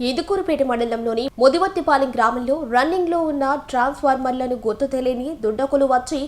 ఈదుకూరుపేట మండలంలోని ముదివత్తిపాలెం గ్రామంలో రన్నింగ్లో ఉన్న ట్రాన్స్ఫార్మర్లను గుర్తు తెలియని దుండకులు వచ్చి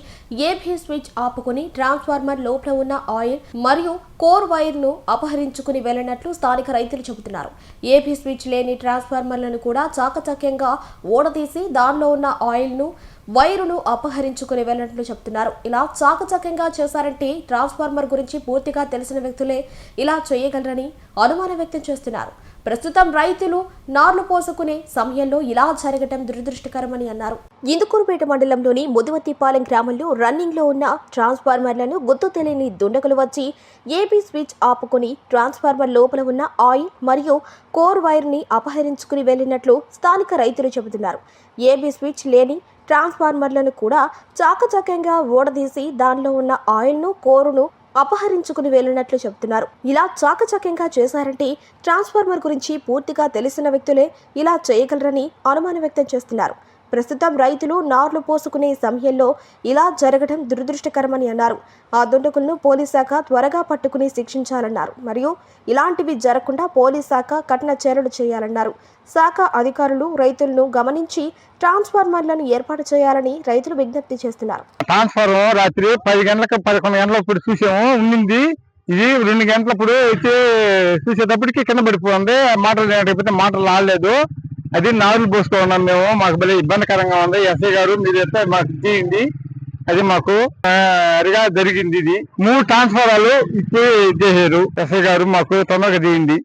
ఏబీ స్విచ్ ఆపుకుని ట్రాన్స్ఫార్మర్ లోపల ఉన్న ఆయిల్ మరియు కోర్ వైర్ను అపహరించుకుని వెళ్ళినట్లు స్థానిక రైతులు చెబుతున్నారు. ఏబీ స్విచ్ లేని ట్రాన్స్ఫార్మర్లను కూడా చాకచక్యంగా ఓడదీసి దానిలో ఉన్న ఆయిల్ను వైరును అపహరించుకుని వెళ్ళినట్లు చెప్తున్నారు ఇలా చాకచక్యంగా చేశారంటే ట్రాన్స్ఫార్మర్ గురించి పూర్తిగా తెలిసిన వ్యక్తులే ఇలా చేయగలరని అనుమానం వ్యక్తం చేస్తున్నారు. ప్రస్తుతం రైతులు నార్లు పోసుకునే సమయంలో ఇలా జరగటం దురదృష్టకరమని అన్నారు. ఇందుకూరుపేట మండలంలోని ముదివత్తిపాలెం గ్రామంలో రన్నింగ్లో ఉన్న ట్రాన్స్ఫార్మర్లను గుర్తు తెలియని దుండగులు వచ్చి ఏబీ స్విచ్ ఆపుకుని ట్రాన్స్ఫార్మర్ లోపల ఉన్న ఆయిల్ మరియు కోర్ వైర్ని అపహరించుకుని వెళ్ళినట్లు స్థానిక రైతులు చెబుతున్నారు. ఏబీ స్విచ్ లేని ట్రాన్స్ఫార్మర్లను కూడా చాకచక్యంగా ఓడదీసి దానిలో ఉన్న ఆయిల్ను కోరును అపహరించుకుని వెళ్ళినట్లు చెబుతున్నారు. ఇలా చాకచక్యంగా చేశారంటే ట్రాన్స్ఫార్మర్ గురించి పూర్తిగా తెలిసిన వ్యక్తులే ఇలా చేయగలరని అనుమానం వ్యక్తం చేస్తున్నారు. ప్రస్తుతం రైతులు నార్లు పోసుకునే సమయంలో ఇలా జరగడం దురదృష్టకరమని అన్నారు. ఆ దుండకులను పోలీస్ శాఖ త్వరగా పట్టుకుని శిక్షించాలన్నారు. మరియు ఇలాంటివి జరగకుండా పోలీస్ శాఖ కఠిన చర్యలు చేయాలన్నారు. శాఖ అధికారులు రైతులను గమనించి ట్రాన్స్ఫార్మర్లను ఏర్పాటు చేయాలని రైతులు విజ్ఞప్తి చేస్తున్నారు. ట్రాన్స్ఫార్మర్ రాత్రి పది గంటలకు పదకొండు గంటలప్పుడు చూసాము ఉండింది. ఇది రెండు గంటలప్పుడు వచ్చి చూసేటప్పటికి కింద పడిపోయింది. మాటలు లేకపోతే మాటలు ఆడలేదు అది నారులు పోస్తూ ఉన్నాం మేము. మాకు భలే ఇబ్బందికరంగా ఉంది. ఎస్ఐ గారు మీరు ఎత్తే మాకు తీయండి అది మాకు అరిగా జరిగింది ఇది. మూడు ట్రాన్స్ఫారాలు ఇప్పుడు చేశారు ఎస్ఐ గారు. మాకు తొందరగా తీయండి